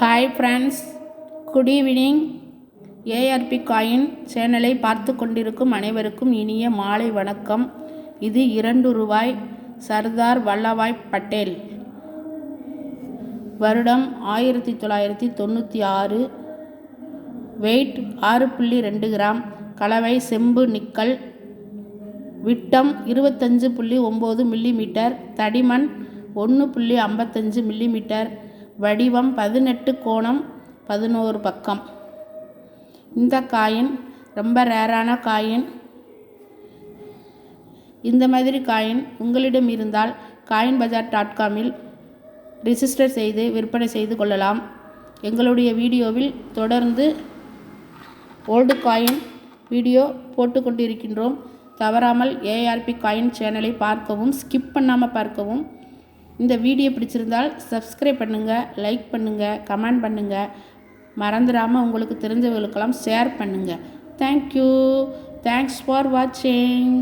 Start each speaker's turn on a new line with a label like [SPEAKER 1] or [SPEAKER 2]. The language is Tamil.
[SPEAKER 1] Hi friends good evening ARP coin சேனலை பார்த்து கொண்டிருக்கும் அனைவருக்கும் இனிய மாலை வணக்கம். இது இரண்டு ரூபாய் சர்தார் வல்லபாய் பட்டேல். வருடம் ஆயிரத்தி தொள்ளாயிரத்தி தொண்ணூற்றி ஆறு. வெயிட் ஆறு புள்ளி ரெண்டு கிராம். கலவை செம்பு நிக்கல். விட்டம் இருபத்தஞ்சு புள்ளி ஒம்பது மில்லிமீட்டர். தடிமன் ஒன்று புள்ளி ஐம்பத்தஞ்சு மில்லிமீட்டர். வடிவம் பதினெட்டு கோணம் பதினோரு பக்கம். இந்த காயின் ரொம்ப ரேரான காயின். இந்த மாதிரி காயின் உங்களிடம் இருந்தால் காயின் பஜார் டாட் காமில் ரிஜிஸ்டர் செய்து விற்பனை செய்து கொள்ளலாம். எங்களுடைய வீடியோவில் தொடர்ந்து ஓல்டு காயின் வீடியோ போட்டு கொண்டிருக்கின்றோம். தவறாமல் ஏஆர்பி காயின் சேனலை பார்க்கவும் ஸ்கிப் பண்ணாமல் பார்க்கவும். இந்த வீடியோ பிடிச்சிருந்தால் சப்ஸ்கிரைப் பண்ணுங்கள் லைக் பண்ணுங்கள் கமெண்ட் பண்ணுங்கள் மறந்துடாமல் உங்களுக்கு தெரிஞ்சவங்களுக்கெல்லாம் ஷேர் பண்ணுங்கள் தேங்க்யூ தேங்க்ஸ் ஃபார் வாட்சிங்